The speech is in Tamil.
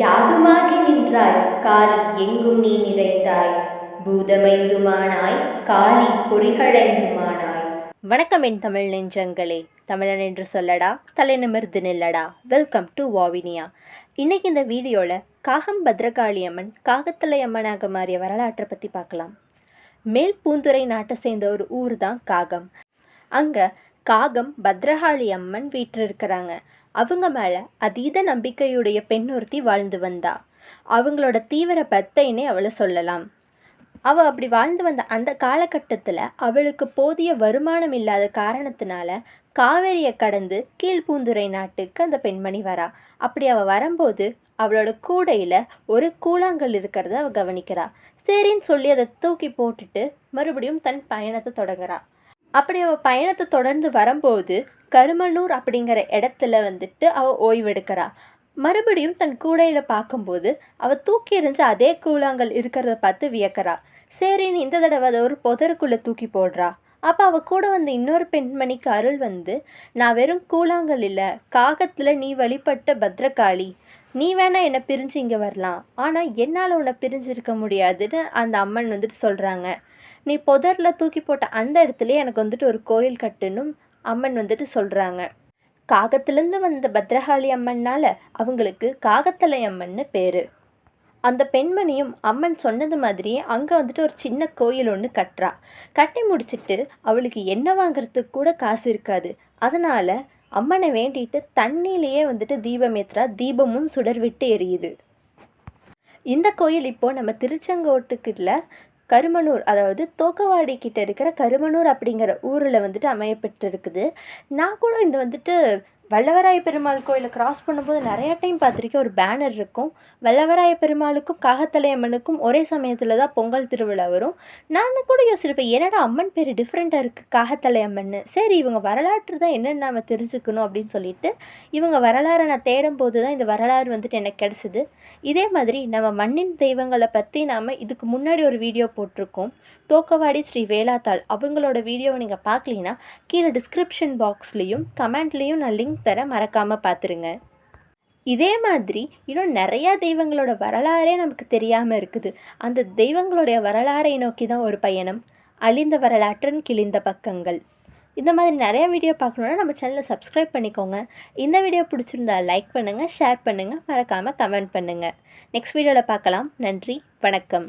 யாதுமாகி நின்றாய்? காளி எங்கும் நீ நிறைந்தாய். பூதமைந்துமானாய் காளி பொறிகளைந்துமானாய். வணக்கம் என் தமிழ் நெஞ்சங்களே. தமிழன் என்று சொல்லடா தலை நிமிர்ந்து நில்லடா. வெல்கம் டு வாவினியா இன்னைக்கு இந்த வீடியோவில் காகம் பத்ரகாளி அம்மன் காகத்தலை அம்மனாக மாறிய வரலாற்றை பற்றி பார்க்கலாம். மேல் பூந்துரை நாட்டை சேர்ந்த ஒரு ஊர் தான் காகம். அங்கே காகம் பத்ரகாளி அம்மன் வீட்டில் இருக்கிறாங்க அவங்க மேலே அதீத நம்பிக்கையுடைய பெண் ஒருத்தி வாழ்ந்து வந்தா. அவங்களோட தீவிர பத்தைன்னே அவளை சொல்லலாம். அவள் அப்படி வாழ்ந்து வந்த அந்த காலகட்டத்தில் அவளுக்கு போதிய வருமானம் இல்லாத காரணத்தினால காவேரியை கடந்து கீழ்பூந்துரை நாட்டுக்கு அந்த பெண்மணி வரா. அப்படி அவள் வரும்போது அவளோட கூடையில் ஒரு கூழாங்கல் இருக்கிறத அவள் கவனிக்கிறா. சரின்னு சொல்லி அதை தூக்கி போட்டுட்டு மறுபடியும் தன் பயணத்தை தொடங்குறா. அப்படி அவள் பயணத்தை தொடர்ந்து வரும்போது கருமனூர் அப்படிங்கிற இடத்துல வந்துட்டு அவள் ஓய்வெடுக்கிறா. மறுபடியும் தன் கூடையில் பார்க்கும்போது அவள் தூக்கி எறிஞ்ச அதே கூழாங்கல் இருக்கிறத பார்த்து வியக்கிறா. சரின்னு இந்த தடவை அதை ஒரு புதருக்குள்ளே தூக்கி போடுறா. அப்போ அவள் கூட வந்த இன்னொரு பெண்மணிக்கு அருள் வந்து நான் வெறும் கூழாங்கல் இல்லை காகத்தில் நீ வழிபட்ட பத்ரகாளி. நீ வேணா என்னை பிரிஞ்சு இங்கே வரலாம். ஆனால் என்னால் உன்னை பிரிஞ்சிருக்க முடியாதுன்னு அந்த அம்மன் வந்துட்டு சொல்கிறாங்க நீ புதரில் தூக்கி போட்ட அந்த இடத்துலையே எனக்கு வந்துட்டு ஒரு கோயில் கட்டணும் அம்மன் வந்துட்டு சொல்கிறாங்க காகத்துலேருந்து வந்த பத்ரகாளி அம்மன்னால் அவங்களுக்கு காகத்தலை அம்மன்னு பேர். அந்த பெண்மணியும் அம்மன் சொன்னது மாதிரியே அங்கே வந்துட்டு ஒரு சின்ன கோயில் ஒன்று கட்டுறா. கட்டி முடிச்சுட்டு அவளுக்கு எண்ணெய் வாங்குறதுக்கு கூட காசு இருக்காது. அதனால் அம்மனை வேண்டிட்டு தண்ணியிலேயே வந்துட்டு தீபம் தீபமும் சுடர் விட்டு எரியுது. இந்த கோயில் இப்போது நம்ம திருச்செங்கோட்டுக்குள்ள கருமனூர் அதாவது தோக்கவாடி கிட்ட இருக்கிற கருமனூர் அப்படிங்கிற ஊரில் வந்துட்டு அமையப்பட்டிருக்குது நான் கூட இந்த வந்துட்டு வல்லவராய பெருமாள் கோயிலை கிராஸ் பண்ணும்போது நிறையா டைம் பார்த்துருக்கேன். ஒரு பேனர் இருக்கும். வல்லவராய பெருமாளுக்கும் காகத்தலையம்மனுக்கும் ஒரே சமயத்தில் தான் பொங்கல் திருவிழா வரும். நான் கூட யோசிச்சிருப்பேன் என்னடா அம்மன் பேர் டிஃப்ரெண்ட்டாக இருக்குது காகத்தலையம்மன் சரி இவங்க வரலாற்று தான் என்னென்னு நம்ம தெரிஞ்சுக்கணும் அப்படின்னு சொல்லிட்டு இவங்க வரலாறை நான் தேடும் போது தான் இந்த வரலாறு வந்துட்டு எனக்கு கிடச்சிது. இதே மாதிரி நம்ம மண்ணின் தெய்வங்களை பற்றி நாம் இதுக்கு முன்னாடி ஒரு வீடியோ போட்டிருக்கோம். தோக்கவாடி ஸ்ரீ வேளாத்தாள். அவங்களோட வீடியோவை நீங்கள் பார்க்கலீங்கன்னா கீழே டிஸ்கிரிப்ஷன் பாக்ஸ்லேயும் கமெண்ட்லேயும் நான் லிங்க் லிங்க் தர மறக்காமல் பார்த்துருங்க இதே மாதிரி இன்னும் நிறையா தெய்வங்களோட வரலாறே நமக்கு தெரியாமல் இருக்குது. அந்த தெய்வங்களுடைய வரலாறை நோக்கி தான் ஒரு பயணம். அழிந்த வரலாற்றின் கிழிந்த பக்கங்கள். இந்த மாதிரி நிறையா வீடியோ பார்க்கணுன்னா நம்ம சேனலை சப்ஸ்கிரைப் பண்ணிக்கோங்க. இந்த வீடியோ பிடிச்சிருந்தா லைக் பண்ணுங்கள் ஷேர் பண்ணுங்கள் மறக்காமல் கமெண்ட் பண்ணுங்கள் நெக்ஸ்ட் வீடியோவில் பார்க்கலாம். நன்றி வணக்கம்.